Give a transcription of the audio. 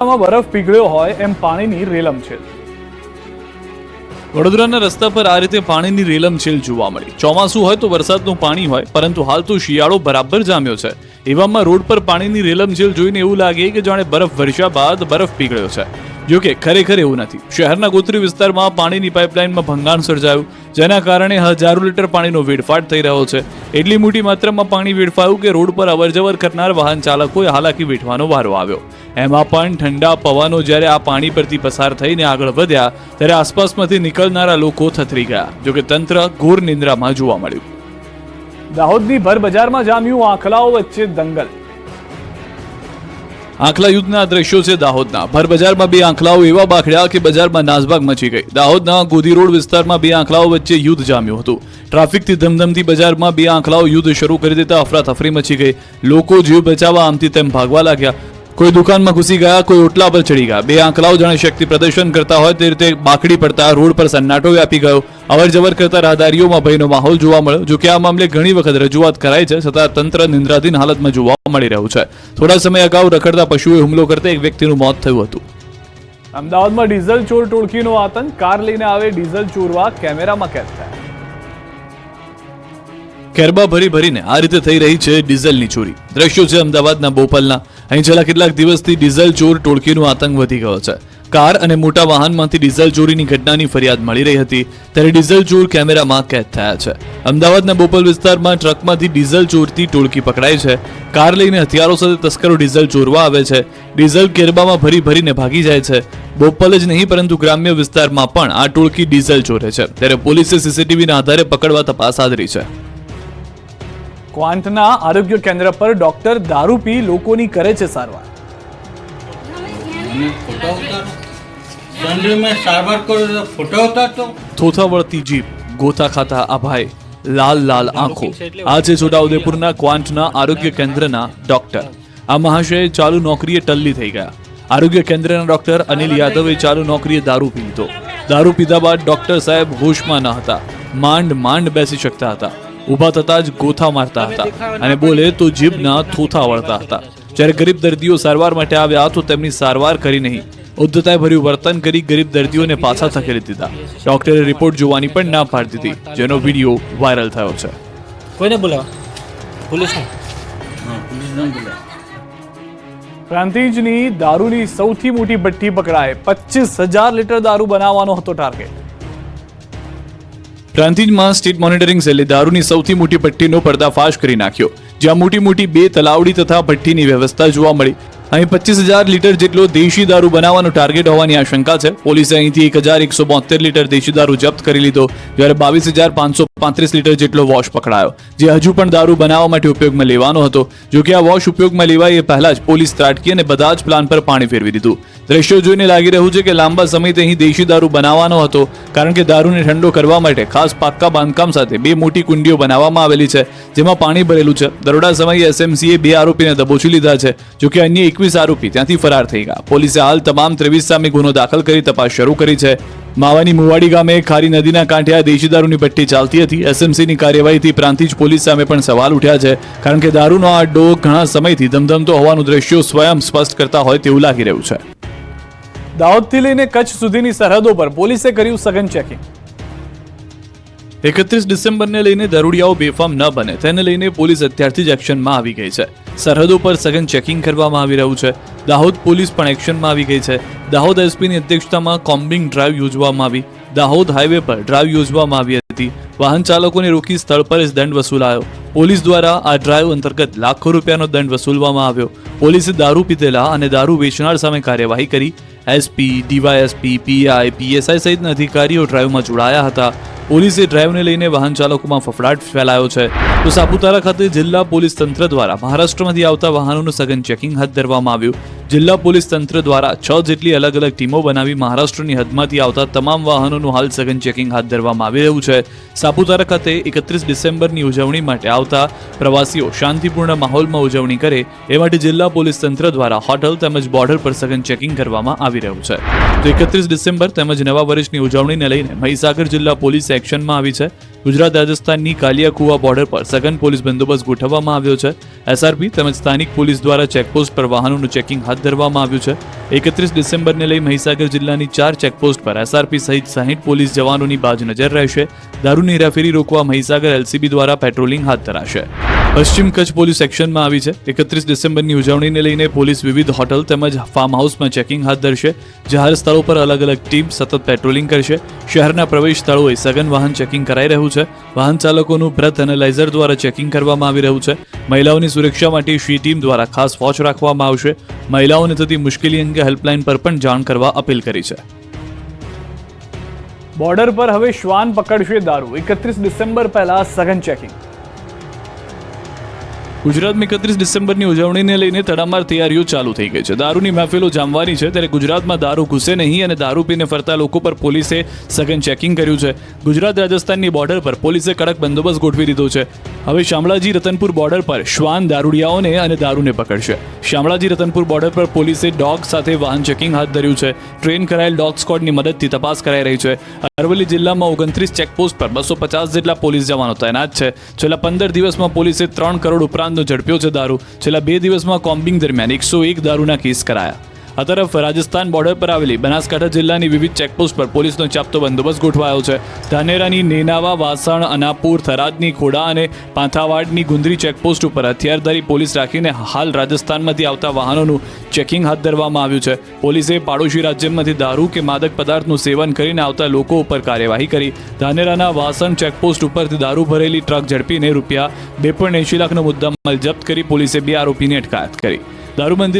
બરફ પીગળ્યો હોય એમ પાણીની રેલમ છે. વડોદરાના રસ્તા પર આ રીતે પાણીની રેલમછેલ જોવા મળી. ચોમાસું હોય તો વરસાદનું પાણી હોય, પરંતુ હાલ તો શિયાળો બરાબર જામ્યો છે. એવામાં રોડ પર પાણીની રેલમછેલ જોઈને એવું લાગે કે જાણે બરફ વર્ષા બાદ બરફ પીગળ્યો છે. જો કે ખરેખર એવું નથી. શહેરના ગોત્રી વિસ્તારમાં પાણીની પાઇપલાઇનમાં ભંગાણ સર્જાયું, જેના કારણે હજારો લીટર પાણીનો વેડફાટ થઈ રહ્યો છે. એટલી મોટી માત્રામાં પાણી વેડફાયું કે રોડ પર અવરજવર કરનાર વાહન ચાલકોએ હાલાકી વેઠવાનો વારો આવ્યો. એમાં પણ ઠંડા પવનો જ્યારે આ પાણી પરથી પસાર થઈને આગળ વધ્યા ત્યારે આસપાસમાંથી નીકળનારા લોકો થથરી ગયા જોકે તંત્ર ઘોર નિંદ્રામાં જોવા મળ્યું. દાહોદની ભર બજારમાં જામ્યું આંખલાઓ વચ્ચે દંગલ. આંખલા યુદ્ધના દ્રશ્યો છે દાહોદના. ભર બજારમાં બે આંખલાઓ એવા બાખડ્યા કે બજારમાં નાસભાગ મચી ગઈ. દાહોદના ગોધી રોડ વિસ્તારમાં બે આંખલાઓ વચ્ચે યુદ્ધ જામ્યું હતું. ટ્રાફિકથી ધમધમતી બજારમાં બે આંખલાઓ યુદ્ધ શરૂ કરી દેતા અફરાતફરી મચી ગઈ. લોકો જીવ બચાવવા આમથી તેમ ભાગવા લાગ્યા. કોઈ દુકાનમાં ઘૂસી ગયા, કોઈ ઓટલા પર ચડી ગયા. બે આંકલાઓ જાણે શક્તિ પ્રદર્શન કરતા હોય તે રીતે બાકડી પડતા રોડ પર સન્નાટો વ્યાપી ગયો. અવર જવર કરતા રાહદારીઓમાં ભયનો માહોલ જોવા મળ્યો જો કે આ મામલે ઘણી વખત રજૂઆત કરાઈ છે, છતાં તંત્ર નિંદ્રાધીન હાલતમાં જોવા મળી રહ્યું છે. થોડા સમય અગાઉ રખડતા પશુએ હુમલો કરતા એક વ્યક્તિનું મોત થયું હતું. અમદાવાદમાં ડીઝલ ચોર ટોળકીનો આતંક. કાર લઈને આવે ડીઝલ ચોરવા, કેમેરામાં કેદ થયા. કેરબા ભરી ભરીને આ રીતે થઈ રહી છે ડીઝલની ચોરી. દ્રશ્યો છે અમદાવાદના બોપલના. અહીં છેલ્લા કેટલાક દિવસથી ડીઝલ ચોર ટોળકીનો આતંક વધી ગયો છે. કાર અને મોટા વાહનમાંથી ડીઝલ ચોરીની ઘટનાની ફરિયાદ મળી રહી હતી, ત્યારે ડીઝલ ચોર કેમેરામાં કેદ થયા છે. અમદાવાદના બોપલ વિસ્તારમાં ટ્રકમાંથી ડીઝલ ચોરતી ટોળકી પકડાઈ છે. કાર લઈને હથિયારો સાથે તસ્કરો ડીઝલ ચોરવા આવે છે. ડીઝલ કેરબામાં ભરી ભરીને ભાગી જાય છે. બોપલ જ નહીં, પરંતુ ગ્રામ્ય વિસ્તારમાં પણ આ ટોળકી ડીઝલ ચોરે છે. ત્યારે પોલીસે સીસીટીવીના આધારે પકડવા તપાસ આદરી છે. ક્વાંટના આરોગ્ય કેન્દ્ર પર ડોક્ટર દારૂ પી લોકોની કરે છે સારવાર. થોથાવળતી જીભ ગોતા ખાતા આ લાલ લાલ આંખો. આજે છોટાઉદેપુરના ક્વાંટના આરોગ્ય કેન્દ્રના ડોક્ટર. આ મહાશય ચાલુ નોકરીએ ટલ્લી થઈ ગયા. આરોગ્ય કેન્દ્રના ડોક્ટર અનિલ યાદવે ચાલુ નોકરીએ દારૂ પી લીધો દારૂ પીધા બાદ ડોક્ટર સાહેબ હોશમાં ન હતા. માંડ માંડ બેસી શકતા હતા. ઊભા થતા જ ગોથા મારતા હતા અને બોલે તો જીભના થોથા વળતા હતા. જ્યારે ગરીબ દર્દીઓ સારવાર માટે આવ્યા તો તેમની સારવાર કરી નહીં. ઉદ્ધતાએ ભર્યું વર્તન કરી ગરીબ દર્દીઓને પાછા ધકેલી દીધા. ડોક્ટરે રિપોર્ટ જોવાની પણ ના પાડી દીધી જેનો વીડિયો વાયરલ થયો છે. કોઈને બોલાવો? પોલીસને? હા પ્રાંતિજની દારૂની સૌથી મોટી ભઠ્ઠી પકડાય. પચીસ હજાર લીટર દારૂ બનાવવાનો હતો ટાર્ગેટ. પ્રાંતિજમાં સ્ટેટ મોનિટરિંગ સેલે દારૂની સૌથી મોટી ભઠ્ઠીનો પર્દાફાશ કરી નાખ્યો, જ્યાં મોટી મોટી બે તલાવડી તથા ભઠ્ઠીની વ્યવસ્થા જોવા મળી. અહીં પચીસ હજાર લીટર જેટલો દેશી દારૂ બનાવવાનો ટાર્ગેટ હોવાની આશંકા છે. પોલીસે અહીંથી એક હજાર એકસો બોતેર લીટર દેશી દારૂ જપ્ત કરી લીધો, જ્યારે બાવીસ હજાર પાંચસો પાંત્રીસ લીટર જેટલો વોશ પકડાયો, જે હજુ પણ દારૂ બનાવવા માટે ઉપયોગમાં લેવાનો હતો. જોકે આ વોશ ઉપયોગમાં લેવાય એ પહેલા જ પોલીસ ત્રાટકી અને બધા જ પ્લાન પર પાણી ફેરવી દીધું. દ્રશ્યો જોઈને લાગી રહ્યું છે કે લાંબા સમયથી અહીં દેશી દારૂ બનાવવાનો હતો, કારણ કે દારૂને ઠંડો કરવા માટે ખાસ પાક્કા બાંધકામ સાથે બે મોટી કુંડીઓ બનાવવામાં આવેલી છે, જેમાં પાણી ભરેલું છે. દરોડા સમયે એસએમસીએ બે આરોપીને દબોચી લીધા છે, જોકે અન્ય અન્ય એકવીસ આરોપી ત્યાંથી ફરાર થઈ ગયા. પોલીસે હાલ તમામ ત્રેવીસ સામે ગુનો દાખલ કરી તપાસ શરૂ કરી છે. માવાની મુવાડી ગામે ખારી નદીના કાંઠે આ દેશી દારૂની ભઠ્ઠી ચાલતી હતી. એસએમસીની કાર્યવાહીથી પ્રાંતિજ પોલીસ સામે પણ સવાલ ઉઠ્યા છે. કારણ કે દારૂનો આ ડો ઘણા સમયથી ધમધમતો હોવાનું દ્રશ્યો સ્વયં સ્પષ્ટ કરતા હોય તેવું લાગી રહ્યું છે. દાહોદથી લઈને કચ્છ સુધીની સરહદો પર પોલીસે કર્યું સઘન ચેકિંગ એકત્રીસ ડિસેમ્બરને લઈને દરોડિયાઓ બેફામ ન બને. તેને લઈને પોલીસ અત્યારથી જ એક્શનમાં આવી ગઈ છે. સરહદો પર સઘન ચેકિંગ કરવામાં આવી રહ્યું છે. દાહોદ પોલીસ પણ એક્શનમાં આવી ગઈ છે. દાહોદ એસપીની અધ્યક્ષતામાં કોમ્બિંગ ડ્રાઈવ યોજવામાં આવી. દાહોદ હાઈવે પર ડ્રાઈવ યોજવામાં આવી હતી. વાહન ચાલકોને રોકી સ્થળ પર જ દંડ વસૂલાયો. પોલીસ દ્વારા આ ડ્રાઈવ અંતર્ગત લાખો રૂપિયાનો દંડ વસૂલવામાં આવ્યો. પોલીસે દારૂ પીધેલા અને દારૂ વેચનાર સામે કાર્યવાહી કરી. એસપી, ડીવાયએસપી, પીઆઈ, પીએસઆઈ સહિતના અધિકારીઓ ડ્રાઈવમાં જોડાયા હતા. પોલીસે ડ્રાઈવને લઈને વાહન ચાલકોમાં ફફડાટ ફેલાયો છે. તો સાપુતારા ખાતે જિલ્લા પોલીસ તંત્ર દ્વારા મહારાષ્ટ્રમાંથી આવતા વાહનોનું સઘન ચેકિંગ હાથ ધરવામાં આવ્યું. જિલ્લા પોલીસ તંત્ર દ્વારા છ જેટલી અલગ અલગ ટીમો બનાવી મહારાષ્ટ્રની હદમાંથી આવતા તમામ વાહનોનું હાલ સઘન ચેકિંગ હાથ ધરવામાં આવી રહ્યું છે. સાપુતારા ખાતે એકત્રીસ ડિસેમ્બરની ઉજવણી માટે આવતા પ્રવાસીઓ શાંતિપૂર્ણ માહોલમાં ઉજવણી કરે એ માટે જિલ્લા પોલીસ તંત્ર દ્વારા હોટલ તેમજ બોર્ડર પર સઘન ચેકિંગ કરવામાં આવી રહ્યું છે. તો એકત્રીસ ડિસેમ્બર તેમજ નવા વર્ષની ઉજવણીને લઈને મહીસાગર જિલ્લા પોલીસે એક્શનમાં આવી છે. ગુજરાત, રાજસ્થાનની કાલિયાકુવા બોર્ડર પર સઘન પોલીસ બંદોબસ્ત ગોઠવવામાં આવ્યો છે. એસઆરપી તેમજ સ્થાનિક પોલીસ દ્વારા ચેકપોસ્ટ પર વાહનોનું ચેકિંગ હાથ ધરવામાં આવ્યું છે. એકત્રીસ ડિસેમ્બરને લઈ મહીસાગર જિલ્લાની ચાર ચેકપોસ્ટ પર એસઆરપી સહિત સાહીઠ પોલીસ જવાનોની બાજ નજર રહેશે. દારૂની હેરાફેરી રોકવા મહીસાગર એલસીબી દ્વારા પેટ્રોલિંગ હાથ ધરાશે. પશ્ચિમ કચ્છ પોલીસ એક્શનમાં આવી છે. એકત્રીસ ડિસેમ્બરની ઉજવણીને લઈને પોલીસ વિવિધ હોટલ તેમજ ફાર્મ હાઉસમાં ચેકિંગ હાથ ધરશે. જાહેર સ્થળો પર અલગ અલગ ટીમ સતત પેટ્રોલિંગ કરશે. શહેરના પ્રવેશ સ્થળોએ સઘન વાહન ચેકિંગ કરાઈ રહ્યું છે. વાહન ચાલકોનું બ્રેથ એનાલાઇઝર દ્વારા ચેકિંગ કરવામાં આવી રહ્યું છે. મહિલાઓની સુરક્ષા માટે શી ટીમ દ્વારા ખાસ વોચ રાખવામાં આવશે. મહિલાઓને થતી મુશ્કેલી અંગે હેલ્પલાઇન પર પણ જાણ કરવા અપીલ કરી છે. બોર્ડર પર હવે શ્વાન પકડશે દારૂ. એકત્રીસ ડિસેમ્બર પહેલા સઘન ચેકિંગ ગુજરાતમાં એકત્રીસ ડિસેમ્બરની ઉજવણીને લઈને તડામાર તૈયારીઓ ચાલુ થઈ ગઈ છે. દારૂની મહેફિલો જામવાની છે ત્યારે ગુજરાતમાં દારૂ ઘૂસે નહીં અને દારૂ પીને ફરતા લોકો પર પોલીસે સઘન ચેકિંગ કર્યું છે. ગુજરાત રાજસ્થાનની બોર્ડર પર પોલીસે કડક બંદોબસ્ત ગોઠવી દીધો છે. હવે શામળાજી રતનપુર બોર્ડર પર શ્વાન દારૂડિયાઓને અને દારૂને પકડશે. શામળાજી રતનપુર બોર્ડર પર પોલીસે ડોગ સાથે વાહન ચેકિંગ હાથ ધર્યું છે. ટ્રેન કરાયેલ ડોગ સ્કોડની મદદથી તપાસ કરાઈ રહી છે. અરવલ્લી જિલ્લામાં ઓગણત્રીસ ચેકપોસ્ટ પર બસો પચાસ જેટલા પોલીસ જવાનો તૈનાત છે. છેલ્લા પંદર દિવસમાં પોલીસે ત્રણ કરોડ ઉપરાંતનો ઝડપ્યો છે દારૂ. છેલ્લા બે દિવસમાં કોમ્બિંગ દરમિયાન એકસો એક દારૂના કેસ કરાયા. આ તરફ રાજસ્થાન બોર્ડર પર આવેલી બનાસકાંઠા જિલ્લાની વિવિધ ચેકપોસ્ટ પર પોલીસનો ચાપતો બંદોબસ્ત ગોઠવાયો છે. ધાનેરાની નેનાવા, વાસણ, અનાપુર, થરાદની ખોડા અને પાંથાવાડની ગુંદરી ચેકપોસ્ટ ઉપર હથિયારધારી પોલીસ રાખીને હાલ રાજસ્થાનમાંથી આવતા વાહનોનું ચેકિંગ હાથ ધરવામાં આવ્યું છે. પોલીસે પાડોશી રાજ્યમાંથી દારૂ કે માદક પદાર્થનું સેવન કરીને આવતા લોકો ઉપર કાર્યવાહી કરી. ધાનેરાના વાસણ ચેકપોસ્ટ ઉપરથી દારૂ ભરેલી ટ્રક ઝડપીને રૂપિયા બે લાખનો મુદ્દામાલ જપ્ત કરી પોલીસે બે આરોપીની અટકાયત કરી. દારૂબંધી